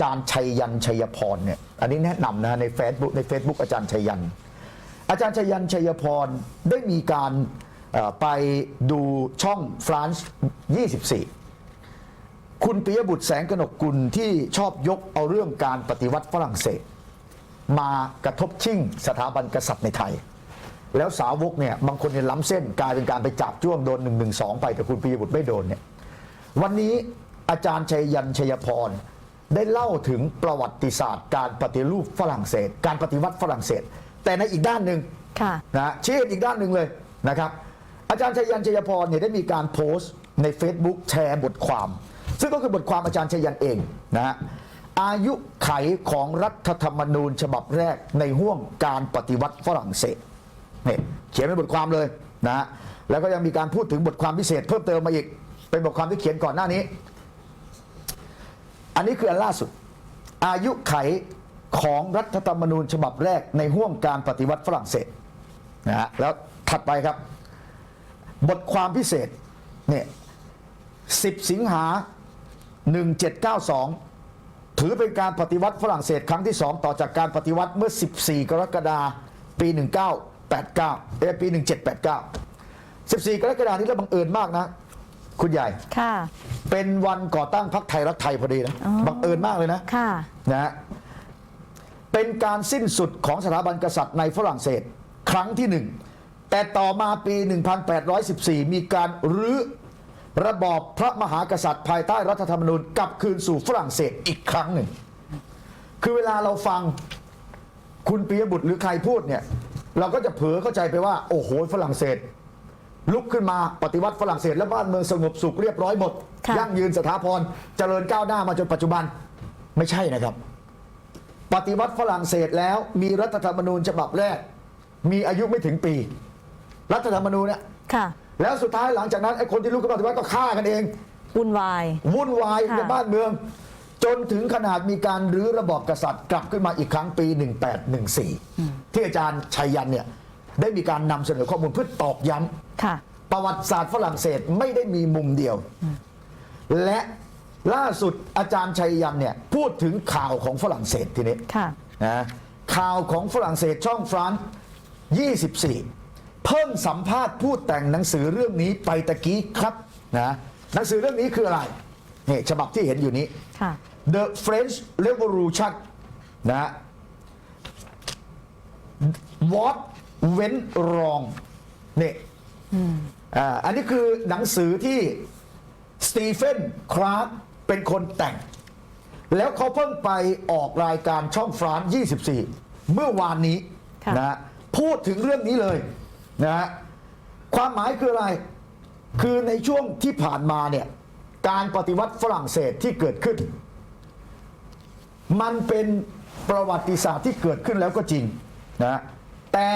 จารย์ชัยยันชัยพรเนี่ยอันนี้แนะนำนะใน Facebook ใน Facebook อาจารย์ชัยยัน อาจารย์ชัยยันชัยพรได้มีการไปดูช่องฟรานซ์24 คุณปิยบุตรแสงกนกกุลที่ชอบยกเอาเรื่องการปฏิวัติฝรั่งเศส มากระทบชิ่งสถาบันกษัตริย์ในไทย แล้วสาวกเนี่ยบางคนเนี่ยล้ำเส้นกลายเป็นการไปจับจ้วงโดน1นึไปแต่คุณปิยบุตรไม่โดนเนี่ยวันนี้อาจารย์ชัยยันชัยพร ได้เล่าถึงประวัติศาสตร์ การปฏิรูปฝรั่งเศส การปฏิวัติฝรั่งเศส แต่ในอีกด้านหนึ่งค่ะนะชี้ให้อีกด้านหนึ่งเลยนะครับ อาจารย์ชัยยันชัยพรเนี่ยได้มีการโพสต์ใน Facebook แชร์บทความ ซึ่งก็คือบทความอาจารย์ชัยยันเองนะฮะอายุไขของรัฐธรรมนูญฉบับแรกในห่วงการปฏิวัติฝรั่งเศสเนี่ยเขียนเป็นบทความเลยนะฮะแล้วก็ยังมีการพูดถึงบทความพิเศษเพิ่มเติมมาอีกเป็นบทความที่เขียนก่อนหน้านี้ อันนี้คืออันล่าสุด อายุไขของรัฐธรรมนูญฉบับแรกในห่วงการปฏิวัติฝรั่งเศสนะฮะแล้วถัดไปครับ บทความพิเศษเนี่ย10 สิงหา 1792 ถือเป็นการปฏิวัติฝรั่งเศสครั้งที่ 2 ต่อจากการปฏิวัติเมื่อ 14 กรกฎาคมปี 1989เอ้ยปี 1789 14 กรกฎาคมนี้แล้วบังเอิญมากนะ คุณใหญ่ ค่ะ เป็นวันก่อตั้งพรรคไทยรักไทยพอดีนะอ๋อ บังเอิญมากเลยนะ ค่ะ นะฮะเป็นการสิ้นสุดของสถาบันกษัตริย์ในฝรั่งเศส ครั้งที่หนึ่ง แต่ต่อมาปี 1814 มีการรื้อระบอบพระมหากษัตริย์ภายใต้รัฐธรรมนูญกลับคืนสู่ฝรั่งเศสอีกครั้งหนึ่ง คือเวลาเราฟังคุณปิยบุตรหรือใครพูดเนี่ย เราก็จะเผลอเข้าใจไปว่า โอ้โหฝรั่งเศส ลุกขึ้นมาปฏิวัติฝรั่งเศส และบ้านเมืองสงบสุขเรียบร้อยหมด ค่ะ ยั่งยืนสถาพรเจริญก้าวหน้ามาจนปัจจุบันไม่ใช่นะครับ ปฏิวัติฝรั่งเศสแล้วมีรัฐธรรมนูญฉบับแรก มีอายุไม่ถึงปี รัฐธรรมนูญเนี่ยค่ะแล้วสุดท้ายหลังจากนั้นไอ้คนที่ลุกขึ้นมาปฏิวัติก็ฆ่ากันเอง วุ่นวาย วุ่นวายค่ะ ในบ้านเมือง จนถึงขนาดมีการรื้อระบอบกษัตริย์กลับขึ้นมาอีกครั้งปี 1814 ที่อาจารย์ชัยยันเนี่ย ได้มีการนำเสนอข้อมูลเพื่อตอกย้ำค่ะประวัติศาสตร์ฝรั่งเศสไม่ได้มีมุมเดียว และล่าสุดอาจารย์ชัยยันเนี่ยพูดถึงข่าวของฝรั่งเศสทีนี้ค่ะนะข่าวของฝรั่งเศสช่องฟรานซ์24 เพิ่งสัมภาษณ์ผู้แต่งหนังสือเรื่องนี้ไปตะกี้ครับนะหนังสือเรื่องนี้คืออะไรนี่ฉบับที่เห็นอยู่นี้ค่ะ The French Revolution นะ What went wrong นี่อ่าอันนี้คือหนังสือที่สตีเฟนคราร์กเป็นคนแต่ง แล้วเขาเพิ่งไปออกรายการช่องฟรานซ์24 เมื่อวานนี้ค่ะนะพูดถึงเรื่องนี้เลยนะฮะความหมายคืออะไร คือในช่วงที่ผ่านมาเนี่ยการปฏิวัติฝรั่งเศสที่เกิดขึ้น มันเป็นประวัติศาสตร์ที่เกิดขึ้นแล้วก็จริงนะแต่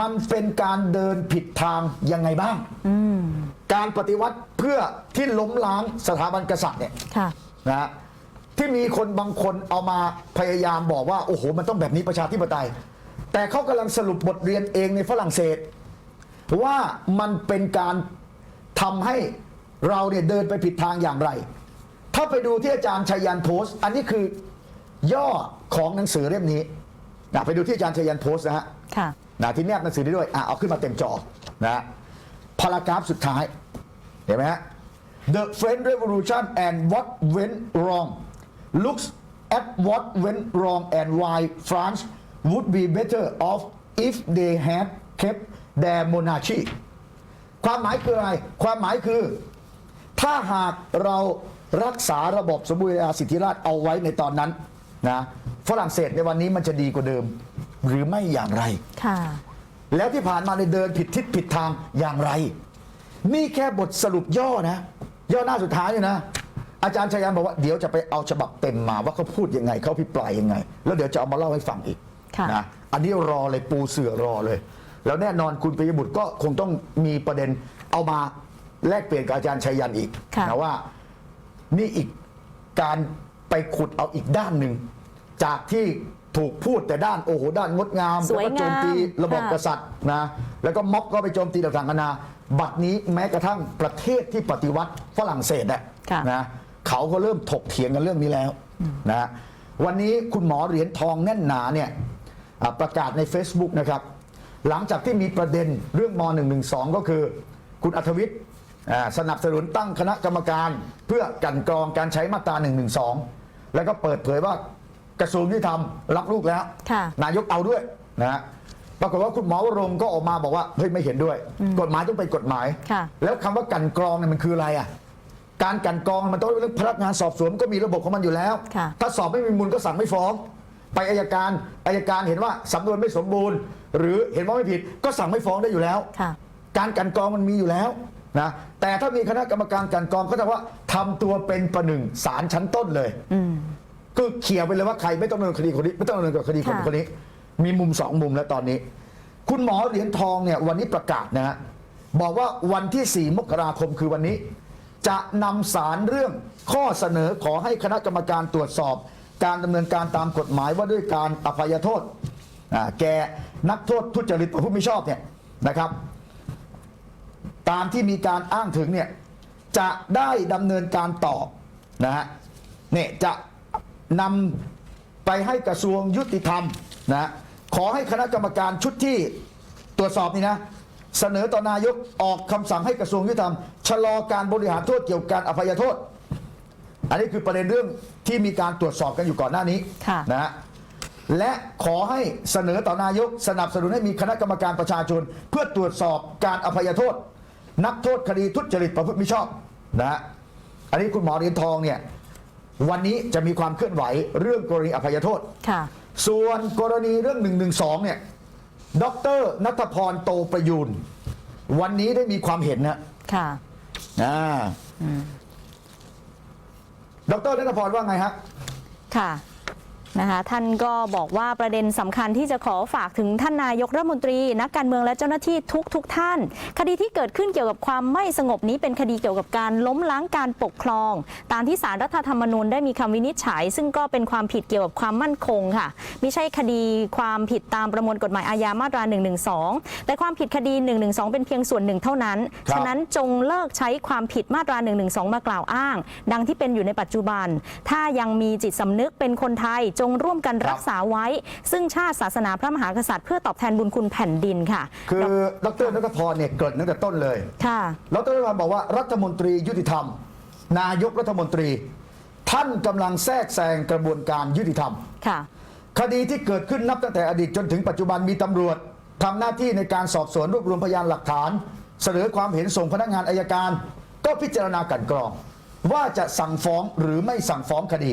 มันเป็นการเดินผิดทางยังไงบ้าง การปฏิวัติเพื่อที่ล้มล้างสถาบันกษัตริย์เนี่ยค่ะนะฮะที่มีคนบางคนเอามาพยายามบอกว่า โอ้โห มันต้องแบบนี้ประชาธิปไตย แต่เขากำลังสรุปบทเรียนเองในฝรั่งเศส ว่ามันเป็นการทำให้เราเนี่ยเดินไปผิดทางอย่างไร ถ้าไปดูที่อาจารย์ชัยยันโพสต์ อันนี้คือย่อของหนังสือเล่มนี้ นะไปดูที่อาจารย์ชัยยันโพสต์นะฮะค่ะนะที่แนบหนังสือได้ด้วยอะเอาขึ้นมาเต็มจอนะพารากราฟสุดท้าย เห็นไหมฮะ The French Revolution and what went wrong looks at what went wrong and why France would be better off if they had kept their monarchy ความหมายคืออะไร ความหมายคือ ถ้าหากเรารักษาระบบสมบูรณาญาสิทธิราชย์เอาไว้ในตอนนั้นนะ ฝรั่งเศสในวันนี้มันจะดีกว่าเดิม หรือไม่อย่างไร ค่ะ แล้วที่ผ่านมาในยเดินผิดทิศผิดทางอย่างไร นี่แค่บทสรุปย่อนะ ย่อหน้าสุดท้ายเนี่ยนะ อาจารย์ชัยยันบอกว่าเดี๋ยวจะไปเอาฉบับเต็มมาว่าเขาพูดยังไงเขาพิปรายยังไง แล้วเดี๋ยวจะเอามาเล่าให้ฟังอีกค่ะ นะอันนี้รอเลยปูเสือรอเลย แล้วแน่นอนคุณปิยบุตรก็คงต้องมีประเด็นเอามาแลกเปลี่ยนกับอาจารย์ชัยยันอีกค่ะ นะว่า นี่อีกการไปขุดเอาอีกด้านหนึ่ง จากที่ถูกพูดแต่ด้านโอ้โหด้านงดงามสวยแล้วก็โจมตีงามระบบค่ะ กษัตริย์นะแล้วก็ม็อบก็ไปโจมตีต่างๆนานาบัดนี้แม้กระทั่งประเทศที่ปฏิวัติฝรั่งเศสอะค่ะ นะเขาก็เริ่มถกเถียงกันเรื่องนี้แล้วนะฮะวันนี้คุณหมอเหรียญทองแน่นหนาเนี่ยอะประกาศใน Facebook นะครับ หลังจากที่มีประเด็นเรื่องม .112 ก็คือคุณอัธวิทย์อ่าสนับสนุนตั้งคณะกรรมการ เพื่อกลันกรองการใช้มาตรา112 แล้วก็เปิดเผยว่า กระทรวงยุติธรรมรับลูกแล้ว ค่ะ นายกเอาด้วยนะฮะปรากฏว่าคุณหมอวรงค์ก็ออกมาบอกว่าเฮ้ยไม่เห็นด้วย กฎหมายต้องเป็นกฎหมาย ค่ะ แล้วคำว่ากลันกรองเนี่ยมันคืออะไรอะการกลันกรองมันต้องเป็นเรื่องพนักงานสอบสวนก็มีระบบของมันอยู่แล้ว ค่ะ ถ้าสอบไม่มีมูลก็สั่งไม่ฟ้อง ไปอายการอายการเห็นว่าสำนวนไม่สมบูรณ์ หรือเห็นว่าไม่ผิดก็สั่งไม่ฟ้องได้อยู่แล้ว ค่ะ การกลันกรองมันมีอยู่แล้วนะแต่ถ้ามีคณะกรรมการกลันกรองก็จะว่าทำตัวเป็นประหนึ่งศาลชั้นต้นเลย อืม คือเขี่ยร์ไปเลยว่าใครไม่ต้องดำเนินคดีคนนี้ไม่ต้องดำเนินคดีคนค่ะ คนนี้ มีมุมสองมุมแล้วตอนนี้ คุณหมอเหรียญทองเนี่ยวันนี้ประกาศนะฮะบอกว่าวันที่ 4 มกราคมคือวันนี้ จะนำสารเรื่องข้อเสนอขอให้คณะกรรมการตรวจสอบ การดำเนินการตามกฎหมายว่าด้วยการอภัยโทษอ่าแก่นักโทษทุจริตประพฤติมิชอบเนี่ยนะครับ ตามที่มีการอ้างถึงเนี่ยจะได้ดำเนินการต่อนะฮะเนี่ยจะ นำไปให้กระทรวงยุติธรรมนะขอให้คณะกรรมการชุดที่ตรวจสอบนี่นะเสนอต่อนายกออกคำสั่งให้กระทรวงยุติธรรมชะลอการบริหารโทษเกี่ยวกับการอภัยโทษ อันนี้คือประเด็นเรื่องที่มีการตรวจสอบกันอยู่ก่อนหน้านี้ค่ะนะฮะและขอให้เสนอต่อนายกสนับสนุนให้มีคณะกรรมการประชาชน เพื่อตรวจสอบการอภัยโทษ นักโทษคดีทุจริตประพฤติมิชอบนะฮะอันนี้คุณหมอเหรียญทองเนี่ย วันนี้จะมีความเคลื่อนไหวเรื่องกรณีอภัยโทษ ค่ะ ส่วนกรณีเรื่อง1นึเนี่ย ดรนัทพรโตประยูน วันนี้ได้มีความเห็นนะค่ะ อ่าดรนัทพรว่าไงฮะ ค่ะ นะคะท่านก็บอกว่าประเด็นสำคัญที่จะขอฝากถึงท่านนายกรัฐมนตรี นักการเมืองและเจ้าหน้าที่ทุกทุกๆท่าน คดีที่เกิดขึ้นเกี่ยวกับความไม่สงบนี้เป็นคดีเกี่ยวกับการล้มล้างการปกครอง ตามที่สารรัฐธรรมนูญได้มีคำวินิจฉัย ซึ่งก็เป็นความผิดเกี่ยวกับความมั่นคงค่ะ ไม่ใช่คดีความผิดตามประมวลกฎหมายอาญามาตรา112แต่ความผิดคดี112เป็นเพียงส่วนหนึ่งเท่านั้นครับฉะนั้นจงเลิกใช้ความผิดมาตรา112มากล่าวอ้าง ดังที่เป็นอยู่ในปัจจุบัน ถ้ายังมีจิตสำนึกเป็นคนไทยจงร่วมกันครับรักษาไว้ ซึ่งชาติศาสนาพระมหากษัตริย์เพื่อตอบแทนบุญคุณแผ่นดินค่ะ คือดรนัทพรเนี่ยเกิดตั้งแต่ต้นเลยค่ะดรนัทพรบอกว่ารัฐมนตรียุติธรรม นายกรัฐมนตรี ท่านกำลังแทรกแซงกระบวนการยุติธรรมค่ะ คดีที่เกิดขึ้นนับตั้งแต่อดีตจนถึงปัจจุบันมีตำรวจทำหน้าที่ในการสอบสวนรวบรวมพยานหลักฐาน เสนอความเห็นส่งพนักงานอายการ ก็พิจารณากลันกรอง ว่าจะสั่งฟ้องหรือไม่สั่งฟ้องคดี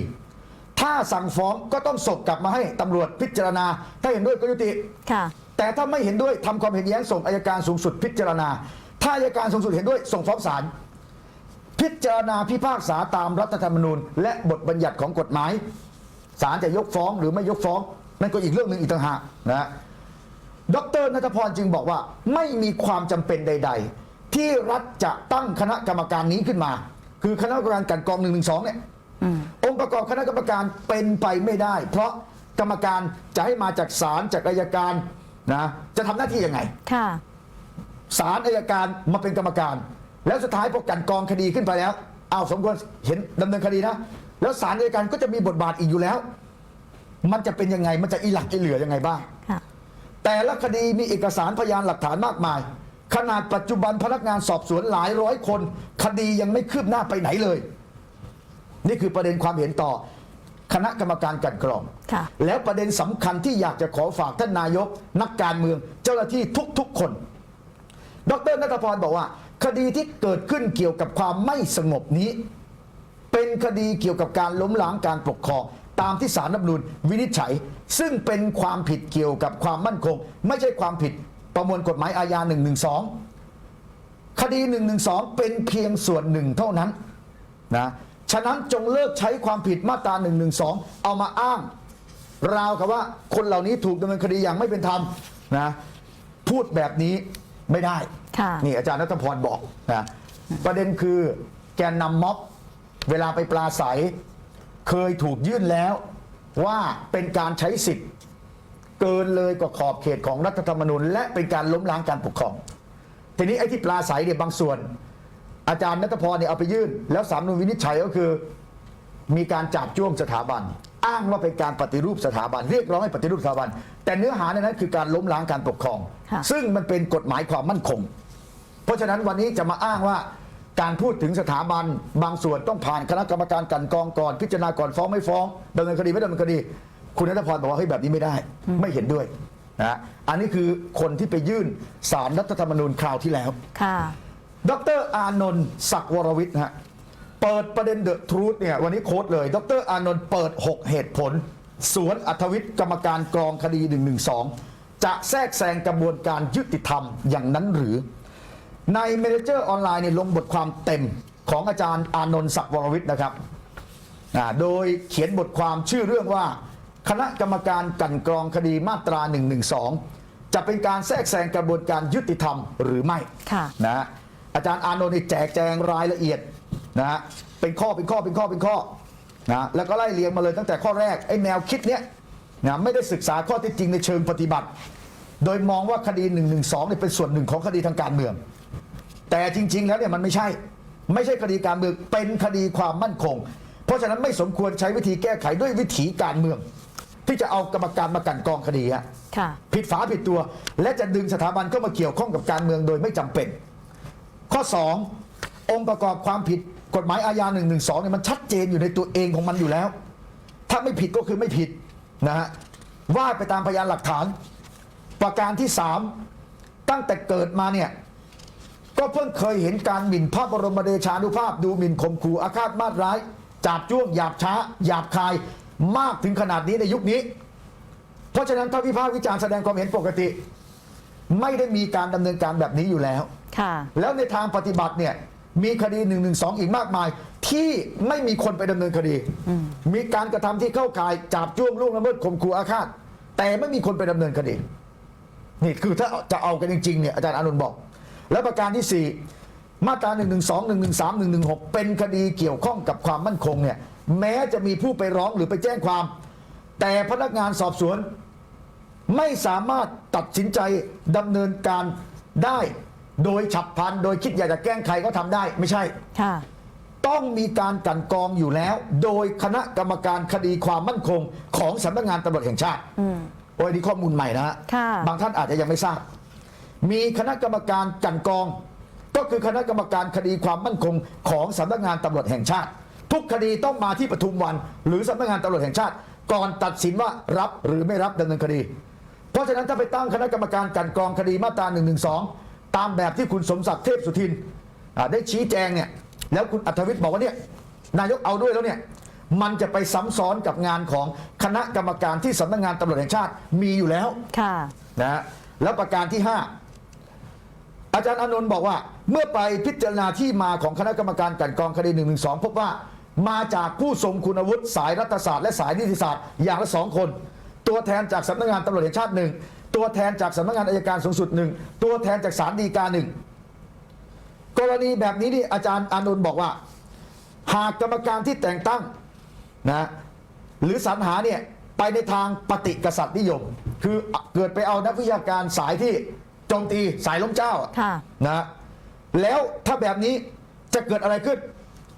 ถ้าสั่งฟ้องก็ต้องส่งกลับมาให้ตำรวจพิจารณา ถ้าเห็นด้วยก็ยุติ ค่ะ แต่ถ้าไม่เห็นด้วยทำความเห็นแย้งส่งอายการสูงสุดพิจารณา ถ้าอายการสูงสุดเห็นด้วยส่งฟ้องศาลพิจารณาพิพากษาตามรัฐธรรมนูญ และบทบัญญัติของกฎหมายศาลจะยกฟ้องหรือไม่ยกฟ้อง นั่นก็อีกเรื่องหนึ่งอีกต่างหากนะดรนัทพรจึงบอกว่าไม่มีความจำเป็นใด ๆ ที่รัฐจะตั้งคณะกรรมการนี้ขึ้นมา คือคณะกรรมการกลันกรอง1นึเนี่ยอืมองค์ ประกอบคณะกรรมการเป็นไปไม่ได้ เพราะกรรมการจะให้มาจากศาลจากอายการนะจะทำหน้าที่ยังไงค่ะศาลอายการมาเป็นกรรมการ แล้วสุดท้ายพอกลันกรองคดีขึ้นไปแล้วเอาวสมควรเห็นดำเนินคดีนะ แล้วศาลอายการก็จะมีบทบาทอีกอยู่แล้ว มันจะเป็นยังไงมันจะอีหลักอีเหลือยังไงบ้างค่ะแต่ละคดีมีเอกสารพยานหลักฐานมากมาย ขนาดปัจจุบันพนักงานสอบสวนหลายร้อยคน คดียังไม่คืบหน้าไปไหนเลย นี่คือประเด็นความเห็นต่อคณะกรรมการกลันกรอง ค่ะ แล้วประเด็นสำคัญที่อยากจะขอฝากท่านนายก นักการเมืองเจ้าหน้าที่ทุกๆคน ดรนัทพรบอกว่า คดีที่เกิดขึ้นเกี่ยวกับความไม่สงบนี้ เป็นคดีเกี่ยวกับการล้มล้างการปกครอง ตามที่สารรัฐธรรมนูญวินิจฉัย ซึ่งเป็นความผิดเกี่ยวกับความมั่นคง ไม่ใช่ความผิดประมวลกฎหมายอาญา112 คดี 112 เป็นเพียงส่วนหนึ่งเท่านั้นนะ ฉะนั้นจงเลิกใช้ความผิดมาตรา112เอามาอ้าง ราวกับว่าคนเหล่านี้ถูกดำเนินคดีอย่างไม่เป็นธรรมนะพูดแบบนี้ไม่ได้ ค่ะ นี่อาจารย์นัทพรบอกนะประเด็นคือแกนนำม็อบเวลาไปปลาใส เคยถูกยื่นแล้วว่าเป็นการใช้สิทธิ์ เกินเลยกว่าขอบเขตของรัฐธรรมนูญ และเป็นการล้มล้างการปกครอง ทีนี้ไอ้ที่ปลาใสเนี่ยบางส่วน อาจารย์นัทพรเนี่ยเอาไปยื่น แล้วสามนุนวินิจฉัยก็คือ มีการจับจ้วงสถาบัน อ้างว่าเป็นการปฏิรูปสถาบัน เรียกร้องให้ปฏิรูปสถาบัน แต่เนื้อหาในนั้นคือการล้มล้างการปกครองค่ะซึ่งมันเป็นกฎหมายความมั่นคง เพราะฉะนั้นวันนี้จะมาอ้างว่าการพูดถึงสถาบันบางส่วนต้องผ่านคณะกรรมการกลันกรองก่อนพิจารณาก่อนฟ้องไม่ฟ้องดำเนินคดีไม่ดำเนินคดี คุณนัทพรบอกว่าเฮ้ยแบบนี้ไม่ได้ ไม่เห็นด้วยนะอันนี้คือคนที่ไปยื่นสารรัฐธรรมนูญคราวที่แล้วค่ะ ดรอานนท์ศักดิ์วรวิทย์ฮะเปิดประเด็นเดอะทรูธเนี่ยวันนี้โค้ดเลย ดรอานนท์เปิด 6 เหตุผล สวนอัธวิทย์กรรมการกรองคดี 112 จะแทรกแซงกระบวนการยุติธรรมอย่างนั้นหรือ ในเมเนเจอร์ออนไลน์เนี่ยลงบทความเต็มของอาจารย์อานนท์ศักดิ์วรวิทย์นะครับอ่าโดยเขียนบทความชื่อเรื่องว่า คณะกรรมการกลันกรองคดีมาตรา 112 จะเป็นการแทรกแซงกระบวนการยุติธรรมหรือไม่ค่ะนะฮะ อาจารย์อานนท์นี่แจกแจงรายละเอียดนะฮะเป็นข้อเป็นข้อเป็นข้อเป็นข้อนะแล้วก็ไล่เรียงมาเลยตั้งแต่ข้อแรกไอ้แนวคิดเนี้ยนะไม่ได้ศึกษาข้อเที่จริงในเชิงปฏิบัติ โดยมองว่าคดี1นึเนี่ยเป็นส่วนหนึ่งของคดีทางการเมือง แต่จริง ๆ แล้วเนี่ยมันไม่ใช่ ไม่ใช่คดีการเมืองเป็นคดีความมั่นคง เพราะฉะนั้นไม่สมควรใช้วิธีแก้ไขด้วยวิถีการเมือง ที่จะเอากรรมการมากลันกรองคดีฮะค่ะผิดฝาผิดตัว และจะดึงสถาบันเข้ามาเกี่ยวข้องกับการเมืองโดยไม่จำเป็น ข้อ 2 องค์ประกอบความผิดกฎหมายอาญา1นึเนี่ยมันชัดเจนอยู่ในตัวเองของมันอยู่แล้ว ถ้าไม่ผิดก็คือไม่ผิดนะฮะว่าไปตามพยานหลักฐาน ประการที่ 3 ตั้งแต่เกิดมาเนี่ยก็เพิ่งเคยเห็นการหมิ่นพระบรมเดชานุภาพ ดูหมิ่นข่มขู่อาฆาตมาตร้ายจาบจ้วงหยาบช้าหยาบคายมากถึงขนาดนี้ในยุคนี้ เพราะฉะนั้นถ้าวิพากษ์วิจารณ์แสดงความเห็นปกติ ไม่ได้มีการดำเนินการแบบนี้อยู่แล้ว ค่ะ แล้วในทางปฏิบัติเนี่ยมีคดี1นึอีกมากมาย ที่ไม่มีคนไปดำเนินคดี มีการกระทำที่เข้าข่ายจับจ้วงล่วงละเมิดข่มขู่อาฆาต แต่ไม่มีคนไปดำเนินคดี นี่คือถ้าจะเอากันจริงๆเนี่ยอาจารย์อานนท์บอก แล้วประการที่ 4 มาตรา1นึ1 1 3 1 1 6 เป็นคดีเกี่ยวข้องกับความมั่นคงเนี่ยแม้จะมีผู้ไปร้องหรือไปแจ้งความ แต่พนักงานสอบสวน ไม่สามารถตัดสินใจดำเนินการได้ โดยฉับพลัน โดยคิดอยากจะแกล้งใครก็ทำได้ไม่ใช่ ค่ะ ต้องมีการกลันกรองอยู่แล้ว โดยคณะกรรมการคดีความมั่นคงของสำนักงานตำรวจแห่งชาติ อืม โอ้ยนี่ข้อมูลใหม่นะฮะค่ะ บางท่านอาจจะยังไม่ทราบ มีคณะกรรมการกลันกรอง ก็คือคณะกรรมการคดีความมั่นคงของสำนักงานตำรวจแห่งชาติ ทุกคดีต้องมาที่ปทุมวัน หรือสำนักงานตำรวจแห่งชาติ ก่อนตัดสินว่ารับหรือไม่รับดำเนินคดี เพราะฉะนั้นถ้าไปตั้งคณะกรรมการกลันกรองคดีมาตรา1นึ ตามแบบที่คุณสมศักดิ์เทพสุทินอ่าได้ชี้แจงเนี่ยแล้วคุณอัธวิทย์บอกว่าเนี่ยนายกเอาด้วยแล้วเนี่ยมันจะไปซ้ำซ้อนกับงานของคณะกรรมการที่สำนักงานตำรวจแห่งชาติมีอยู่แล้วค่ะนะฮะแล้วประการที่ 5 อาจารย์อานนท์บอกว่า เมื่อไปพิจารณาที่มาของคณะกรรมการกลันกรองคดี1นึพบว่ามาจากผู้ทรงคุณวุฒิสายรัฐศาสตร์และสายนิติศาสตร์อย่างละสองคน ตัวแทนจากสำนักงานตำรวจแห่งชาติหนึ่ง ตัวแทนจากสำนักงานอายการสูงสุดหนึ่งตัวแทนจากศาลฎีกาหนึ่งกรณีแบบนี้นี่อาจารย์อานนท์บอกว่า หากกรรมการที่แต่งตั้งนะหรือสรรหาเนี่ยไปในทางปฏิกษัตริย์นิยม คือเกิดไปเอานักวิชาการสายที่โจมตีสายล้มเจ้าอะค่ะนะแล้วถ้าแบบนี้จะเกิดอะไรขึ้น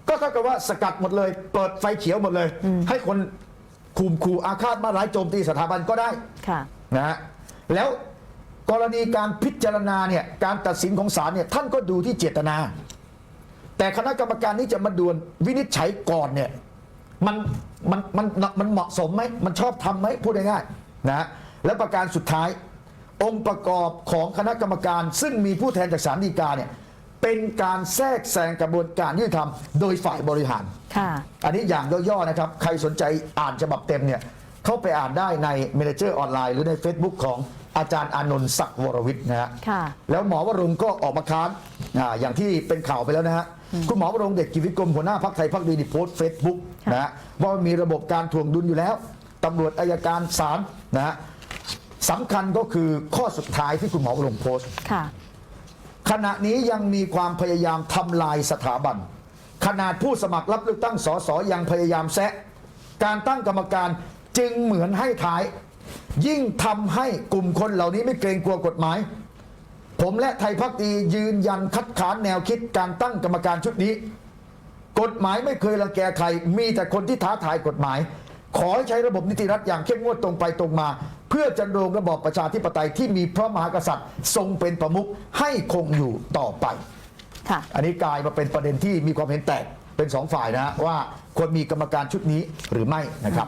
ก็เท่ากับว่าสกัดหมดเลย เปิดไฟเขียวหมดเลย ให้คนคุมขู่อาฆาตมาร้ายโจมตีสถาบันก็ได้ค่ะนะฮะ แล้วกรณีการพิจารณาเนี่ยการตัดสินของศาลเนี่ยท่านก็ดูที่เจตนา แต่คณะกรรมการนี้จะมาดวนวินิจฉัยก่อนเนี่ยมันมันมันมันเหมาะสมไหมมันชอบทำไหมพูดง่ายๆนะฮะและประการสุดท้าย องค์ประกอบของคณะกรรมการ ซึ่งมีผู้แทนจากศาลฎีกาเนี่ยเป็นการแทรกแซงกระบวนการยุติธรรมโดยฝ่ายบริหารค่ะอันนี้อย่างย่อๆนะครับ ใครสนใจอ่านฉบับเต็มเนี่ยเข้าไปอ่านได้ในเมเนเจอร์ออนไลน์หรือใน Facebook ของ อาจารย์อานนท์ศักดิ์วรวิทย์นะฮะค่ะแล้วหมอวรงค์ก็ออกมาค้านอ่าอย่างที่เป็นข่าวไปแล้วนะฮะคุณหมอวรงค์เด็กกิจวิกรมหัวหน้าพักไทยพักดีนี่โพสต์เฟซบุ๊กนะฮะว่ามีระบบการถ่วงดุลอยู่แล้วตำรวจอายการศาลนะฮะสำคัญก็คือข้อสุดท้ายที่คุณหมอวรงค์โพสต์ ค่ะ ขณะนี้ยังมีความพยายามทำลายสถาบัน ขนาดผู้สมัครรับเลือกตั้งสสยังพยายามแซะ การตั้งกรรมการจึงเหมือนให้ท้าย ยิ่งทำให้กลุ่มคนเหล่านี้ไม่เกรงกลัวกฎหมาย ผมและไทยพักดียืนยันคัดค้านแนวคิดการตั้งกรรมการชุดนี้ กฎหมายไม่เคยรังแกใคร มีแต่คนที่ท้าทายกฎหมาย ขอให้ใช้ระบบนิติรัฐอย่างเข้มงวดตรงไปตรงมา เพื่อจะดำรงระบอบประชาธิปไตยที่มีพระมหากษัตริย์ ทรงเป็นประมุขให้คงอยู่ต่อไปค่ะอันนี้กลายมาเป็นประเด็นที่มีความเห็นแตกเป็นสองฝ่ายนะว่าควรมีกรรมการชุดนี้หรือไม่นะครับ